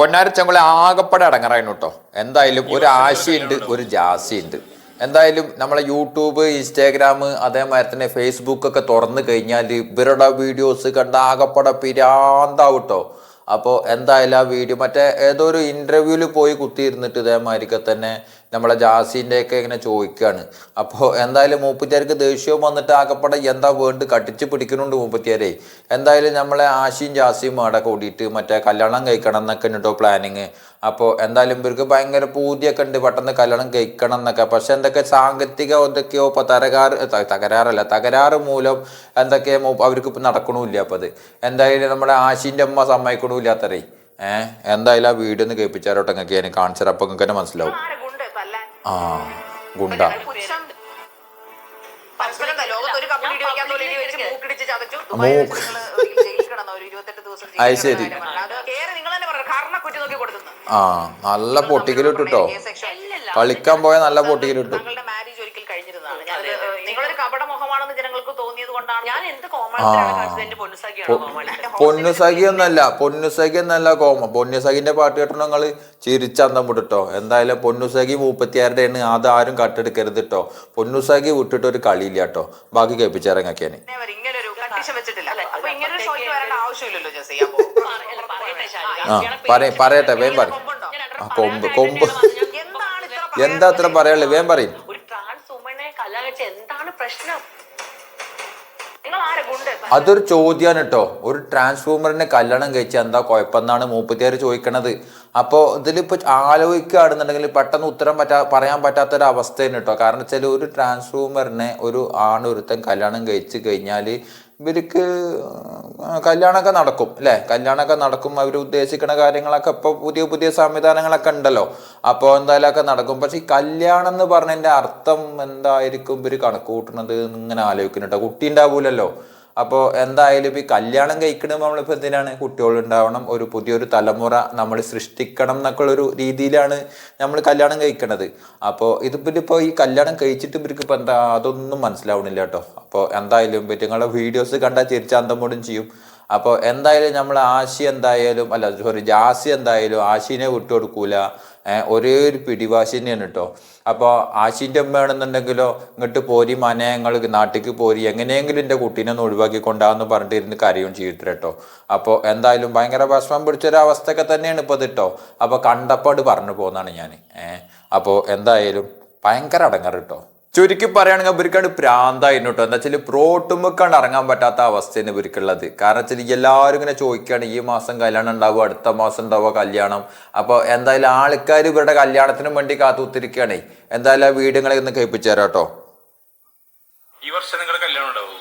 പൊന്നാരച്ചങ്കുളെ ആകപ്പെടെ അടങ്ങറായിരുന്നു കേട്ടോ എന്തായാലും ഒരു ആശയുണ്ട് ഒരു ജാസിയുണ്ട്. എന്തായാലും നമ്മളെ യൂട്യൂബ് ഇൻസ്റ്റാഗ്രാം അതേമാതിരി തന്നെ ഫേസ്ബുക്ക് ഒക്കെ തുറന്നു കഴിഞ്ഞാൽ ഇവരുടെ വീഡിയോസ് കണ്ട ആകപ്പെടെ പിരാന്താവും കേട്ടോ അപ്പോൾ എന്തായാലും ആ വീഡിയോ മറ്റേ ഏതോ ഒരു ഇന്റർവ്യൂവിൽ പോയി കുത്തിയിരുന്നിട്ട് ഇതേമാതിരിക്കെ തന്നെ നമ്മളെ ജാസിന്റെ ഒക്കെ ഇങ്ങനെ ചോദിക്കുകയാണ് അപ്പോൾ എന്തായാലും മൂപ്പത്തിയാർക്ക് ദേഷ്യവും വന്നിട്ട് ആകപ്പെടെ എന്താ വേണ്ട കട്ടിച്ച് പിടിക്കുന്നുണ്ട് മൂപ്പത്തിയാരെ. എന്തായാലും നമ്മളെ ആശയും ജാസിയും അവിടെ കൂടിയിട്ട് മറ്റേ കല്യാണം കഴിക്കണം എന്നൊക്കെ ഉണ്ടോ പ്ലാനിങ് അപ്പോൾ എന്തായാലും ഇവർക്ക് ഭയങ്കര പൂതിയൊക്കെ ഉണ്ട് പെട്ടെന്ന് കല്യാണം കഴിക്കണം എന്നൊക്കെ. പക്ഷെ എന്തൊക്കെ സാങ്കത്തിക എന്തൊക്കെയോ ഇപ്പോൾ തകരാറ് തകരാറല്ല തകരാറ് മൂലം എന്തൊക്കെ അവർക്ക് നടക്കണമില്ല അപ്പം അത്. എന്തായാലും നമ്മുടെ ആശിന്റെ അമ്മ സമ്മതിക്കണമില്ലാത്തറേ ഏഹ് എന്തായാലും ആ വീഡിയോ ഒന്ന് കേൾപ്പിച്ചാലോട്ടെ ഞാൻ കാണിച്ചാൽ നിങ്ങൾക്ക് തന്നെ മനസ്സിലാവും. ആ ഗുണ്ട. അത് ശരി. ആ നല്ല പൊട്ടിക്കലിട്ടു കളിക്കാൻ പോയ നല്ല പൊട്ടിക്കലിട്ടു നിങ്ങളൊരു കപട മുഖമാണെന്ന് ജനങ്ങൾക്ക് തോന്നിയത് കൊണ്ടാണ് ഞാൻ എന്ത് കോമാണ് പൊന്നുസഖി ഒന്നല്ല പൊന്നുസഖി എന്നല്ല കോമ. പൊന്നുസഖിന്റെ പാട്ട് കേട്ടോ നിങ്ങൾ ചിരിച്ചന്തം വിട്ടിട്ടോ? എന്തായാലും പൊന്നുസഖി മൂപ്പത്തിയാരുടെയാണ് അതാരും കട്ടെടുക്കരുത് കേട്ടോ പൊന്നുസഖി വിട്ടിട്ട് ഒരു കളിയില്ല കേട്ടോ ബാക്കി അപ്പൊ പറയട്ടെ വേം പറയും കൊമ്പ് കൊമ്പ്. എന്താ അത്ര പറയാനുള്ളത് വേം പറയും ഒരു ട്രാൻസ് വുമനെ കല്യാണം കഴിച്ച എന്താണ് പ്രശ്നം. അതൊരു ചോദ്യമാണ് കേട്ടോ ഒരു ട്രാൻസ്ഫോമറിനെ കല്യാണം കഴിച്ച എന്താ കുഴപ്പമെന്നാണ് മൂപ്പത്തിയാർ ചോദിക്കണത്. അപ്പോൾ ഇതിലിപ്പോൾ ആലോചിക്കുകയാണെന്നുണ്ടെങ്കിൽ പെട്ടെന്ന് ഉത്തരം പറ്റാ പറയാൻ പറ്റാത്തൊരു അവസ്ഥയാണ് കേട്ടോ. കാരണം വെച്ചാൽ ഒരു ട്രാൻസ്ഫോമറിനെ ഒരു ആണൊരുത്തൻ കല്യാണം കഴിച്ചു കഴിഞ്ഞാൽ ഇവർക്ക് കല്യാണമൊക്കെ നടക്കും അല്ലേ? കല്യാണമൊക്കെ നടക്കും അവർ ഉദ്ദേശിക്കുന്ന കാര്യങ്ങളൊക്കെ ഇപ്പോൾ പുതിയ പുതിയ സംവിധാനങ്ങളൊക്കെ ഉണ്ടല്ലോ. അപ്പോൾ എന്തായാലൊക്കെ നടക്കും. പക്ഷെ ഈ കല്യാണം എന്ന് പറഞ്ഞതിന്റെ അർത്ഥം എന്തായിരിക്കും ഇവർ കണക്ക് ഇങ്ങനെ ആലോചിക്കുന്നുണ്ടോ. കുട്ടി ഉണ്ടാവൂലല്ലോ അപ്പോൾ എന്തായാലും ഈ കല്യാണം കഴിക്കണം നമ്മളിപ്പോൾ എന്തിനാണ്? കുട്ടികൾ ഉണ്ടാവണം ഒരു പുതിയൊരു തലമുറ നമ്മൾ സൃഷ്ടിക്കണം എന്നൊക്കെ ഒരു രീതിയിലാണ് നമ്മൾ കല്യാണം കഴിക്കണത്. അപ്പോൾ ഇത് ഇപ്പോൾ ഈ കല്യാണം കഴിച്ചിട്ട് ഇവർക്ക് ഇപ്പം എന്താ അതൊന്നും മനസ്സിലാവണില്ല കേട്ടോ. അപ്പോൾ എന്തായാലും പറ്റും വീഡിയോസ് കണ്ടാൽ ചിരിച്ചാന്തം മൂടും ചെയ്യും. അപ്പോൾ എന്തായാലും നമ്മൾ ആശി എന്തായാലും അല്ല സോറി ജാസി എന്തായാലും ആശിനെ വിട്ടുകൊടുക്കൂല ഒരേ ഒരു പിടിവാശി തന്നെയാണ് കേട്ടോ അപ്പോൾ ആശിന്റെ അമ്മയാണെന്നുണ്ടെങ്കിലോ ഇങ്ങോട്ട് പോരി മനെ ഞങ്ങൾ നാട്ടിലേക്ക് പോരി എങ്ങനെയെങ്കിലും എന്റെ കുട്ടീനെ ഒന്ന് ഒഴിവാക്കി കൊണ്ടാന്ന് പറഞ്ഞിട്ട് ഇരുന്ന് കരയും ചെയ്തിട്ട് കേട്ടോ അപ്പോൾ എന്തായാലും ഭയങ്കര ഭക്ഷണം പിടിച്ചൊരവസ്ഥയൊക്കെ തന്നെയാണ് ഇപ്പോൾ കേട്ടോ അപ്പോൾ കണ്ടപ്പാട് പറഞ്ഞു പോകുന്നതാണ് ഞാൻ ഏഹ് അപ്പോൾ എന്തായാലും ഭയങ്കര അടങ്ങാറ് കേട്ടോ ചുരുക്കി പറയുകയാണെങ്കിൽ ഇവർക്കാണ് പ്രാന്തായിരുന്നു കേട്ടോ എന്താ വെച്ചാൽ പ്രോട്ടുമ്പക്കാണ്ട് ഇറങ്ങാൻ പറ്റാത്ത അവസ്ഥയാണ് ഇവർക്കുള്ളത്. കാരണം വെച്ചാൽ എല്ലാവരും ഇങ്ങനെ ചോദിക്കുകയാണ് ഈ മാസം കല്യാണം ഉണ്ടാവുക അടുത്ത മാസം ഉണ്ടാവുക കല്യാണം. അപ്പോൾ എന്തായാലും ആൾക്കാർ ഇവരുടെ കല്യാണത്തിനും വേണ്ടി കാത്തുത്തിരിക്കുകയാണ്. എന്തായാലും ആ വീടുകളെ ഒന്ന് കേൾപ്പിച്ചു തരാം കേട്ടോ. ഈ വർഷം നിങ്ങളുടെ കല്യാണം ഉണ്ടാവും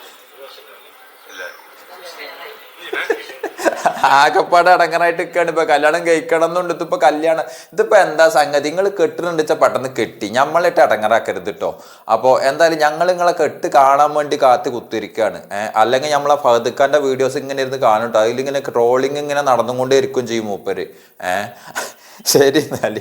ആകപ്പാടെ അടങ്ങനായിട്ട് നിൽക്കുകയാണ് ഇപ്പൊ കല്യാണം കഴിക്കണം എന്നുണ്ട് ഇതിപ്പോ കല്യാണം ഇതിപ്പോ എന്താ സംഗതി? നിങ്ങൾ കെട്ടുന്നുണ്ട് വെച്ചാൽ പെട്ടെന്ന് കെട്ടി. ഞമ്മളിട്ട് അടങ്ങറാക്കരുത് കേട്ടോ അപ്പോൾ എന്തായാലും ഞങ്ങൾ നിങ്ങളെ കെട്ട് കാണാൻ വേണ്ടി കാത്ത് കുത്തിരിക്കുകയാണ് അല്ലെങ്കിൽ നമ്മളെ ഫഹദുഖാന്റെ വീഡിയോസ് ഇങ്ങനെ ഇരുന്ന് കാണും കേട്ടോ അതിലിങ്ങനെ ട്രോളിങ് ഇങ്ങനെ നടന്നുകൊണ്ടേ ഇരിക്കും ചെയ്യും മൂപ്പര്. ഏഹ് ശരി എന്നാൽ.